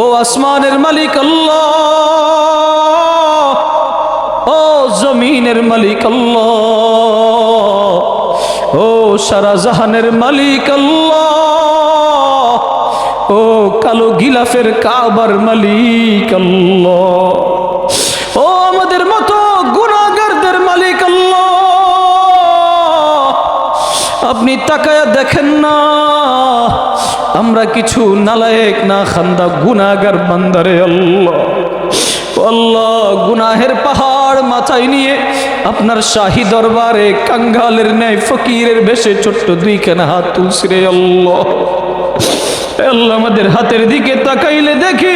ও আসমানের মালিক আল্লাহ, ও জমিনের মালিক আল্লাহ, ও সারা জাহানের মালিক আল্লাহ, ও কালো গিলাফের কাবার মালিক আল্লাহ, ও আমাদের মতো গুণাগারদের মালিক আপনি তাকায়া দেখেন না আমরা কিছু নালায়েক, না খান্দা গুনাগার বান্দারে আল্লাহ। আল্লাহ, গুনাহের পাহাড় মাথায় নিয়ে আপনার শাহী দরবারে কাঙ্গালের ন্যায় ফকিরের বেশে ছোট্ট দুইখানা হাত তুলছি রে আল্লাহ। আল্লাহ, আমাদের হাতের দিকে তাকাইলে দেখি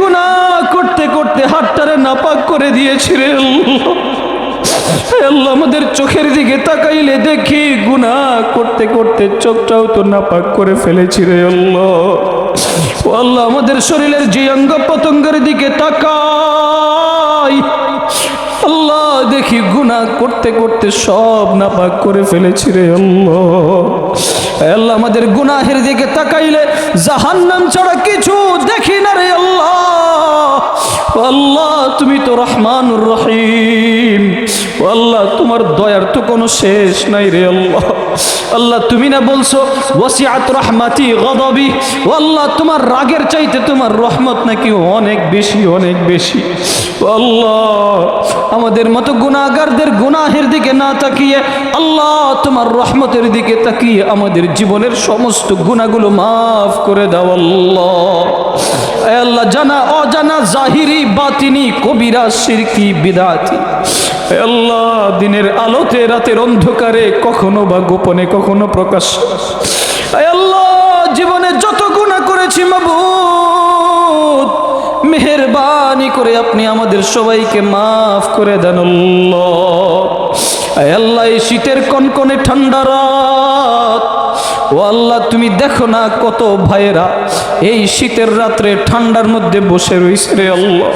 গুনাহ করতে করতে হাতটারে নাপাক করে দিয়েছি রে আল্লাহ। আল্লাহ আমাদের চোখের দিকে তাকাইলে দেখি গুনাহ করতে করতে চোখটাও তো নাপাক করে ফেলেছি রে আল্লাহ। ও আমাদের শরীরের যে অঙ্গ পতঙ্গের দিকে তাকাই, আল্লাহ দেখি গুনাহ করতে করতে সব নাপাক করে ফেলেছি রে আল্লাহ। আল্লাহ, আমাদের গুনাহের দিকে তাকাইলে জাহান্নাম ছাড়া কিছু দেখি না রে আল্লাহ। আল্লাহ, তুমি তো রহমানুর রহিম। আল্লাহ, তোমার দয়ার তো কোনো শেষ নাই রে আল্লাহ। আল্লাহ, তুমি না বলছো ওয়াসিআত রহমাতি গদবি ও আল্লাহ, তোমার রাগের চাইতে তোমার রহমত নাকি অনেক বেশি অনেক বেশি। আল্লাহ, আমাদের মতো গুনাহগারদের গুনাহের দিকে না তাকিয়ে, আল্লাহ, তোমার রহমতের দিকে তাকিয়ে আমাদের জীবনের সমস্ত গুনাহগুলো মাফ করে দাও আল্লাহ। আল্লাহ, জানা অজানা জাহিরি, বাতিনি, কবিরা শিরকি বিদাতি। আল্লাহ, দিনের আলোতে, রাতের অন্ধকারে, কখনো বা গোপনে, কখনো প্রকাশ। আল্লাহ, জীবনে যত গুণা করেছি, মাবুদ, মেহরবানি করে আপনি আমাদের সবাইকে মাফ করে দেন আল্লাহ, এই শীতের কনকনে ঠান্ডা রাত ও আল্লাহ, তুমি দেখো না কত ভাইয়েরা এই শীতের রাত্রে ঠান্ডার মধ্যে বসে রয়েছে রে আল্লাহ।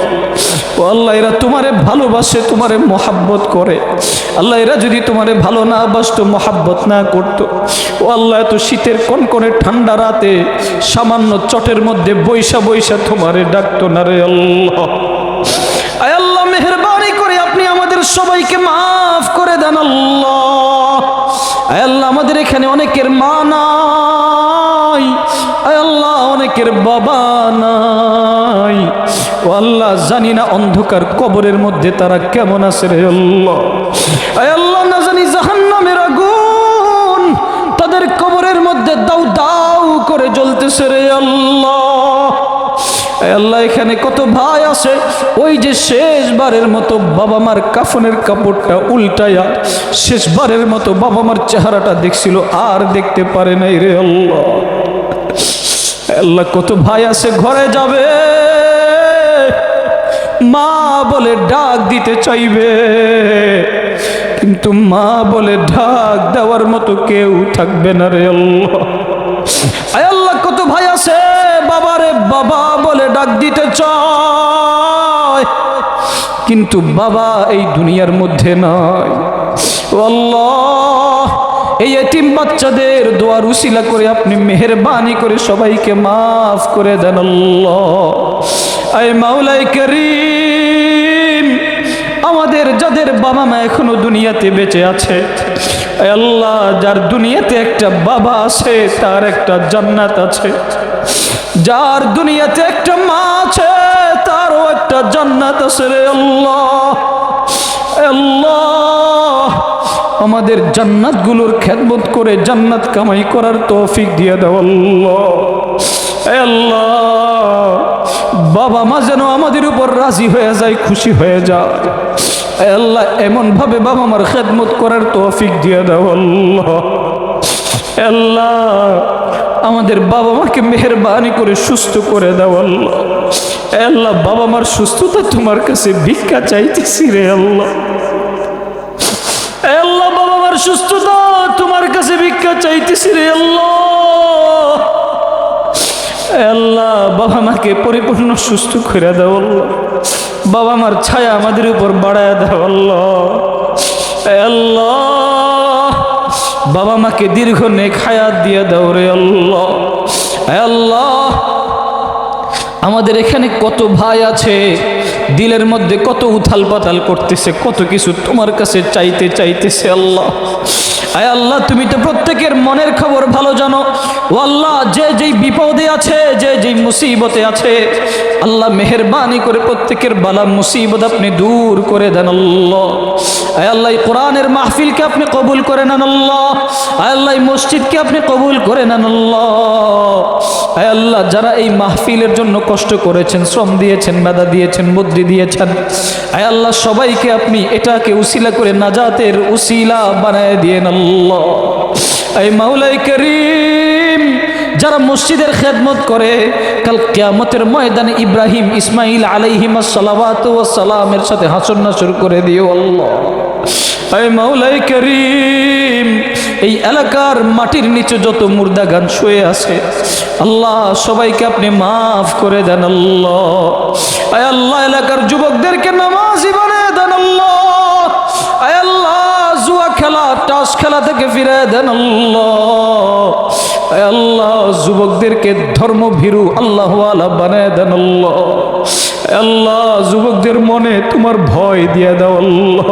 ও আল্লাহ, এরা তোমারে ভালোবাসে, তোমারে মহাব্বত করে। আল্লাহ, এরা যদি তোমারে ভালো না বাসতো, মহাব্বত না করতো। ও আল্লাহ, এত শীতের কনকনে ঠান্ডা রাতে সামান্য চটের মধ্যে বৈশা বৈশা তোমারে ডাকতো না রে আল্লাহ। আয় আল্লাহ, মেহরবানি করে আপনি আমাদের সবাইকে মাফ করে দেন আল্লাহ। আল্লাহ, আমাদের এখানে অনেকের মা নাই। আল্লাহ, অনেকের বাবা নাই। ও আল্লাহ, জানি না অন্ধকার কবরের মধ্যে তারা কেমন আছে রে আল্লাহ। আল্লাহ, না জানি জাহান্নামের আগুন তাদের কবরের মধ্যে দাউ দাউ করে জ্বলতেছে রে আল্লাহ। আল্লাহ, এখানে কত ভাই আছে? ওই যে শেষবারের মতো বাবা মার কাফনের কাপড়টা উল্টায়া শেষবারের মতো বাবা মার চেহারাটা দেখছিল, আর দেখতে পারে নাই রে আল্লাহ। আল্লাহ, কত ভাই আছে, ঘরে যাবে। মা বলে ডাক দিতে চাইবে, কিন্তু মা বলে ডাক দেওয়ার মতো কেউ থাকবে না রে আল্লাহ। বলে ডাক দিতে চায়। কিন্তু বাবা এই দুনিয়ার মধ্যে আল্লাহ, এই এতিম বাচ্চাদের দোয়ার উসিলা করে আপনি মেহরবানি করে সবাইকে মাফ করে দেন আয় মাওলাই করিম, আমাদের যাদের বাবা মা এখনও দুনিয়াতে বেঁচে আছে আল্লাহ, যার দুনিয়াতে একটা বাবা আছে, তার একটা জান্নাত আছে। যার দুনিয়াতে একটা মা আছে, তারও একটা জান্নাত আছে রে আল্লাহ। আল্লাহ, আমাদের জান্নাতগুলোর খেদমত করে জান্নাত কামাই করার তৌফিক দিয়ে দাও আল্লাহ। আল্লাহ, বাবা মা যেন আমাদের উপর রাজি হয়ে যায়, খুশি হয়ে যায়। আল্লাহ এমন ভাবে বাবা মার খেদমত করার তৌফিক দিয়ে দাও আল্লাহ। আল্লাহ, আমাদের বাবা মাকে মেহরবানি করে সুস্থ করে দাও আল্লাহ। আল্লাহ, বাবা মার সুস্থতা তোমার কাছে ভিক্ষা চাইতেছি রে আল্লাহ। আল্লাহ, বাবা মার সুস্থতা তোমার কাছে ভিক্ষা চাইতেছি রে আল্লাহ। আল্লাহ, বাবা মাকে পরিপূর্ণ সুস্থ করে দাও আল্লাহ। বাবা মার ছায়া আমাদের উপর বাড়ায় দাও আল্লাহ। আল্লাহ বাবা মাকে দীর্ঘ নেক হায়াত দিয়ে দাও রে আল্লাহ। আল্লাহ, আমাদের এখানে কত ভাই আছে, দিলের মধ্যে কত উথাল পাতাল করতেছে, কত কিছু তোমার কাছে চাইতে চাইতেছে আল্লাহ। আয় আল্লাহ, তুমি তো প্রত্যেকের মনের খবর ভালো জানো ও আল্লাহ, যে যেই বিপদে আছে, যে যেই মুসিবতে আছে, আল্লাহ মেহরবানি করে প্রত্যেকের বালা মুসিবত আপনি দূর করে দেন আল্লাহ। আয় আল্লাহ কোরআনের মাহফিলকে আপনি কবুল করে নেন আল্লাহ। আয় আল্লাহ মসজিদকে আপনি কবুল করে নেন আল্লাহ। আয় আল্লাহ, যারা এই মাহফিলের জন্য কষ্ট করেছেন, শ্রম দিয়েছেন, বাধা দিয়েছেন, বুদ্ধি দিয়েছেন, আয় আল্লাহ, সবাইকে আপনি এটাকে উসিলা করে নাজাতের উসিলা বানায় দিয়ে আল্লাহ। এই মাওলাই করিম। যারা মসজিদের খেদমত করে, কাল কিয়ামতের ময়দানে ইব্রাহিম ইসমাইল আলাইহিম সালাওয়াত ও সালামের সাথে হাসন নাসর করে দিও আল্লাহ। করিম, এই এলাকার মাটির নিচে যত মুর্দা গান শুয়ে আছে, আল্লাহ সবাইকে আপনি মাফ করে দেন আল্লাহ। এলাকার যুবকদেরকে নামাজি বানিয়ে দেন আল্লাহ। আল্লাহ, জুয়া খেলা টাস খেলা থেকে ফিরে দেন আল্লাহ। আল্লাহ, যুবকদেরকে ধর্মভীরু আল্লাহ বানায় দেন আল্লাহ। আল্লাহ, যুবকদের মনে তোমার ভয় দিয়ে দাও আল্লাহ।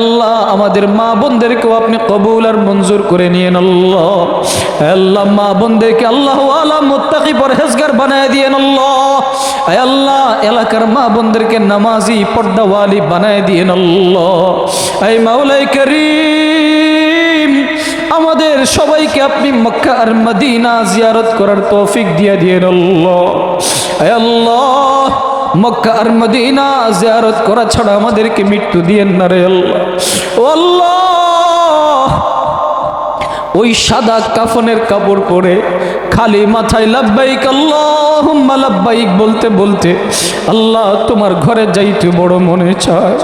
আল্লাহ, আমাদের মা বোনদেরকেও আপনি কবুল আর মঞ্জুর করে নিয়েন আল্লাহ। আল্লাহ, মা বোনদেরকে আল্লাহ আল্লাহ মুত্তাকি পরহেজগার বানায় দিয়েন আল্লাহ। আল্লাহ, এলাকার মা বোনদেরকে নামাজি পর্দাওয়ালি বানায় দিয়েন আল্লাহ। এই মাওলাই করিম। আমাদের সবাইকে আপনি মক্কা আর মদিনা জিয়ারত করার তৌফিক দিয়ে দিয়েন আল্লাহ। আল্লাহ, মক্কা আর মদিনা জিয়ারত করা ছাড়া আমাদেরকে মৃত্যু দিয়েন না রে আল্লাহ। আল্লাহ, ওই সাদা কাফনের কাপড় পরে খালি মাথায় লাব্বাইক আল্লাহ লাব্বাইক বলতে বলতে আল্লাহ তোমার ঘরে যাইতে বড় মনে চায়।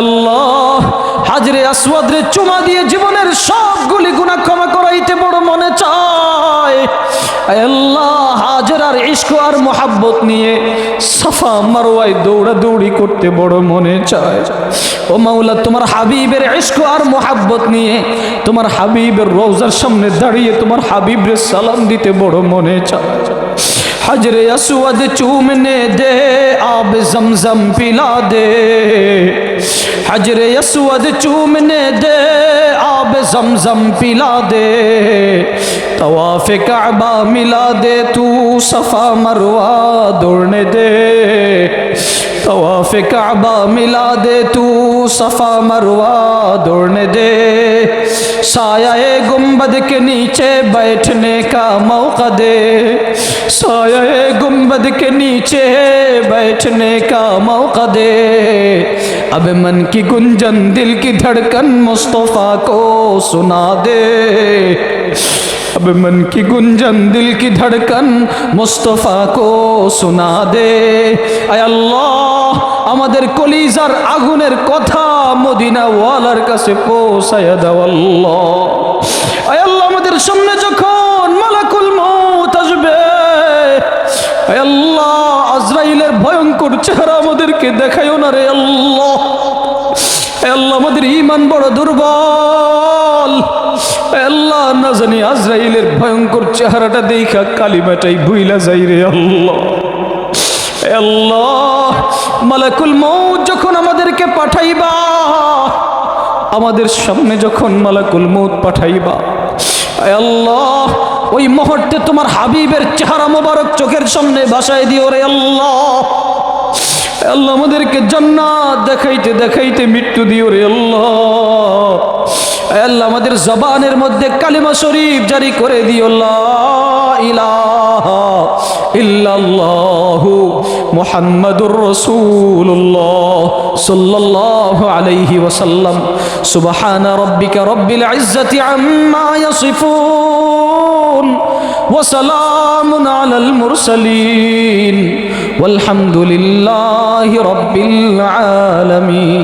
আল্লাহ হাজরে আসওয়াদরে চুমা দিয়ে জীবনের সবগুলি গুনাহ ক্ষমা করাইতে বড় মনে চায়। আল্লাহ, হাজরার ইশক আর মোহাব্বত নিয়ে সাফা দৌড়া দৌড়ি করতে বড় মনে চায়। ও মাওলা, তোমার হাবিবের ইশক আর মোহাব্বত নিয়ে তোমার হাবিবের রোজার সামনে দাঁড়িয়ে তোমার হাবিবের সালাম দিতে বড় মনে চায়। حجر اسود چومنے دے، آب زمزم پلا دے۔ حجر اسود چومنے دے، آب زمزم پلا دے۔ طواف کعبہ ملا دے، تو صفا مروہ دوڑنے دے۔ طواف کعبہ ملا دے تو صفا مروا دوڑنے دے۔ سایہ گنبد کے نیچے بیٹھنے کا موقع دے۔ سایہ گنبد کے نیچے بیٹھنے کا موقع دے۔ اب من کی گنجن دل کی دھڑکن مصطفیٰ کو سنا دے۔ अब मन की गुंजन दिल की धड़कन मुस्तफ़ा को सुना दे আয় আল্লাহ আমাদের কলিজার আগুনের কথা মদিনা ওয়ালার কাছে পৌঁছায় দাও আল্লাহ আয় আল্লাহ আমাদের সামনে যখন মালাকুল মৌত আসবে আয় আল্লাহ আজরাইলের ভয়ঙ্কর চেহারা আমাদেরকে দেখায়ও না রে আল্লাহ আয় আল্লাহ আমাদের ইমান বড় দুর্বল আয় আল্লাহ না জানি আজরাইলের ভয়ঙ্কর চেহারাটা দেখা কালিমাটাই ভুইলা যাই রে আল্লাহ। আল্লাহ, মালাকুল মৌত যখন আমাদেরকে পাঠাইবা, আমাদের সামনে যখন মালাকুল মৌত পাঠাইবা আল্লাহ, ওই মুহূর্তে তোমার হাবিবের চেহারা মোবারক চোখের সামনে ভাসায় দিও রে আল্লাহ। আল্লাহ, আমাদেরকে জান্নাত দেখাইতে দেখাইতে মৃত্যু দিও রে আল্লাহ। আল্লাহ আমাদের জবানের মধ্যে কালিমা শরীফ জারি করে দিও লা ইলাহা ইল্লাল্লাহু মুহাম্মাদুর রাসূলুল্লাহ সাল্লাল্লাহু আলাইহি ওয়াসাল্লাম সুবহানা রাব্বিকা রব্বিল ইজ্জাতি আম্মা ইয়াসিফুন وسلام على المرسلين والحمد لله رب العالمين